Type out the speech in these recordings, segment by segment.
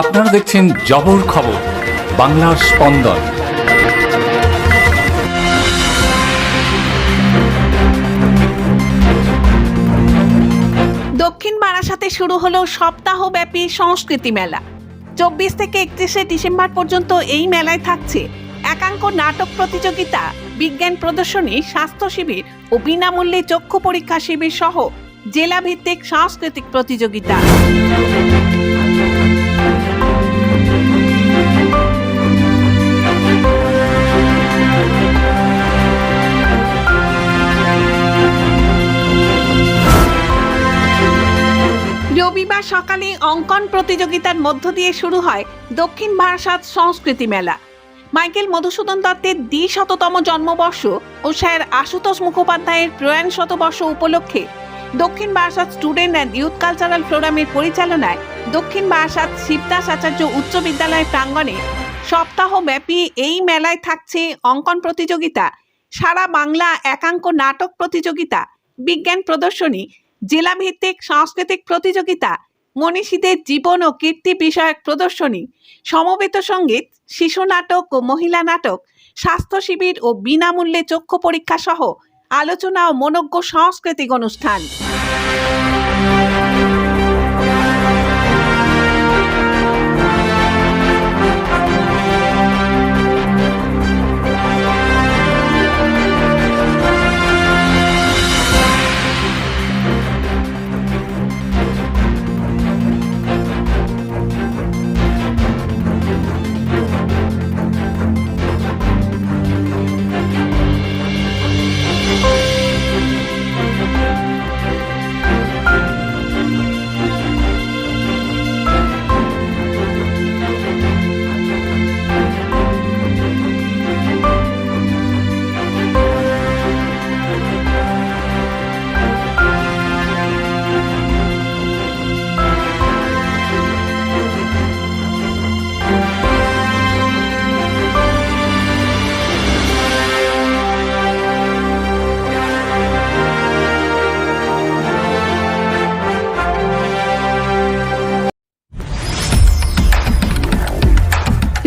আপনারা দেখছেন জবর খবর, বাংলার স্পন্দন। দক্ষিণ বারাসাতে শুরু হলো সপ্তাহব্যাপী সংস্কৃতি মেলা। চব্বিশ থেকে একত্রিশে ডিসেম্বর পর্যন্ত এই মেলায় থাকছে একাঙ্ক নাটক প্রতিযোগিতা, বিজ্ঞান প্রদর্শনী, স্বাস্থ্য শিবির ও বিনামূল্যে চক্ষু পরীক্ষা শিবির সহ জেলাভিত্তিক সাংস্কৃতিক প্রতিযোগিতা। সকালে অঙ্কন প্রতিযোগিতার মধ্য দিয়ে শুরু হয় দক্ষিণ বারাসাত সংস্কৃতি মেলা। মাইকেল মধুসূদন দত্তের দ্বিশততম জন্মবর্ষ ও স্যার আশুতোষ মুখোপাধ্যায়ের প্রয়াণ শতবর্ষ উপলক্ষে দক্ষিণ Barasat student and youth cultural ফোরামের পরিচালনায় দক্ষিণ বারাসাত শিবদাস আচার্য উচ্চ বিদ্যালয় প্রাঙ্গণে সপ্তাহব্যাপী এই মেলায় থাকছে অঙ্কন প্রতিযোগিতা, সারা বাংলা একাঙ্ক নাটক প্রতিযোগিতা, বিজ্ঞান প্রদর্শনী, জেলাভিত্তিক সাংস্কৃতিক প্রতিযোগিতা মনীষীদের জীবন ও কীর্তি বিষয়ক প্রদর্শনী, সমবেত সংগীত, শিশু নাটক ও মহিলা নাটক, স্বাস্থ্য শিবির ও বিনামূল্যে চক্ষু পরীক্ষা সহ আলোচনা ও মনজ্ঞ সাংস্কৃতিক অনুষ্ঠান।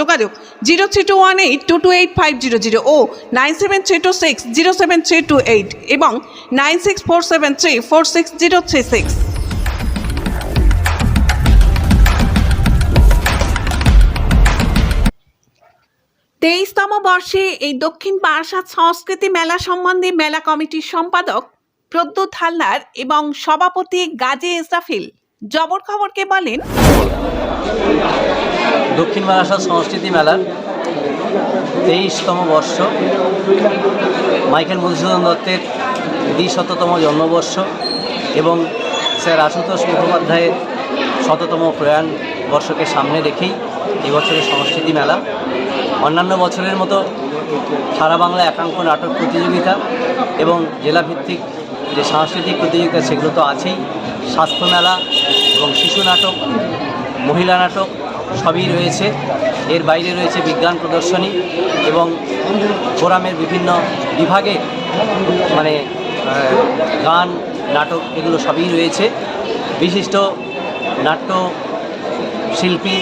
যোগাযোগ zero three two one eight two two eight five zero zero ও nine seven three two six zero seven three two eight এবং nine six four seven three four six zero three six. তেইশতম বর্ষে এই দক্ষিণ বারাসাত সংস্কৃতি মেলা সম্বন্ধে মেলা কমিটির সম্পাদক প্রদ্যুৎ হালদার এবং সভাপতি গাজী ইসরাফিল। জবর খবরকে বলেন দক্ষিণ বারাসাত সংস্কৃতি মেলার তেইশতম বর্ষ। মাইকেল মধুসূদন দত্তের দ্বিশততম জন্মবর্ষ এবং স্যার আশুতোষ মুখোপাধ্যায়ের শততম প্রয়াণ বর্ষকে সামনে রেখেই এবছরের সংস্কৃতি মেলা। অন্যান্য বছরের মতো সারা বাংলা একাঙ্ক নাটক প্রতিযোগিতা এবং জেলাভিত্তিক যে সাংস্কৃতিক প্রতিযোগিতা সেগুলো তো আছেই। স্বাস্থ্য মেলা এবং শিশু নাটক, মহিলা নাটক সবই রয়েছে। এর বাইরে রয়েছে বিজ্ঞান প্রদর্শনী এবং ফোরামের বিভিন্ন বিভাগে মানে গান, নাটক এগুলো সবই রয়েছে। বিশিষ্ট নাট্য শিল্পী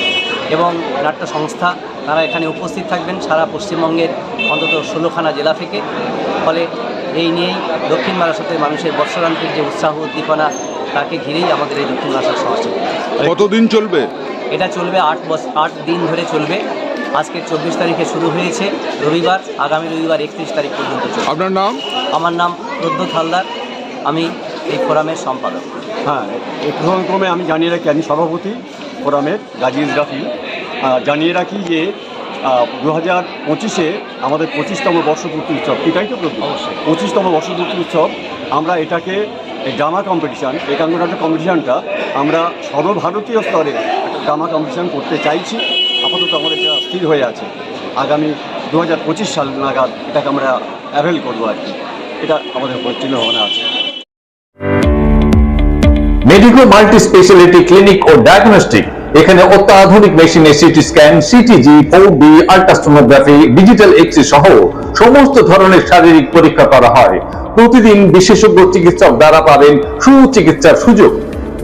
এবং নাট্য সংস্থা তারা এখানে উপস্থিত থাকবেন সারা পশ্চিমবঙ্গের অন্তত ষোলোখানা জেলা থেকে। ফলে এই নিয়েই দক্ষিণ বারাসতের মানুষের বর্ষরান্তের যে উৎসাহ, উদ্দীপনা, তাকে ঘিরেই আমাদের এই দক্ষিণ বারাসাত সংস্কৃতি কতদিন চলবে? এটা চলবে আট বছর আট দিন ধরে চলবে। আজকে চব্বিশ তারিখে শুরু হয়েছে। রবিবার আগামী রবিবার একত্রিশ তারিখ পর্যন্ত চলবে। আপনার নাম? আমার নাম প্রদ্যুৎ হালদার আমি এই ফোরামের সম্পাদক। হ্যাঁ এই প্রথমক্রমে আমি জানিয়ে রাখি আমি সভাপতি ফোরামের গাজী আহ, জানিয়ে রাখি যে দু হাজার পঁচিশে আমাদের পঁচিশতম বর্ষপূর্তি উৎসব। ঠিক আছে তো অবশ্যই। পঁচিশতম বর্ষপূর্তি উৎসব। আমরা এটাকে এই ড্রামা কম্পিটিশান একাঙ্ক নাটক কম্পিটিশানটা আমরা সর্বভারতীয় স্তরে ড্রামা কম্পিটিশন করতে চাইছি। আপাতত আমাদের এটা স্থির হয়ে আছে, আগামী দু হাজার পঁচিশ সাল নাগাদ এটাকে আমরা অ্যাভেল করব আর কি। এটা আমাদের চিন্তা ভাবনা আছে। মেডিকো মাল্টি স্পেশালিটি ক্লিনিক ও ডায়াগনস্টিক, এখানে অত্যাধুনিক মেশিনে CT scan, CTG four D ultrasonography, digital x-ray সহ সমস্ত ধরনের শারীরিক পরীক্ষা করা হয়। প্রতিদিন বিশেষজ্ঞ চিকিৎসক দ্বারা পাবেন সুচিকিৎসার সুযোগ।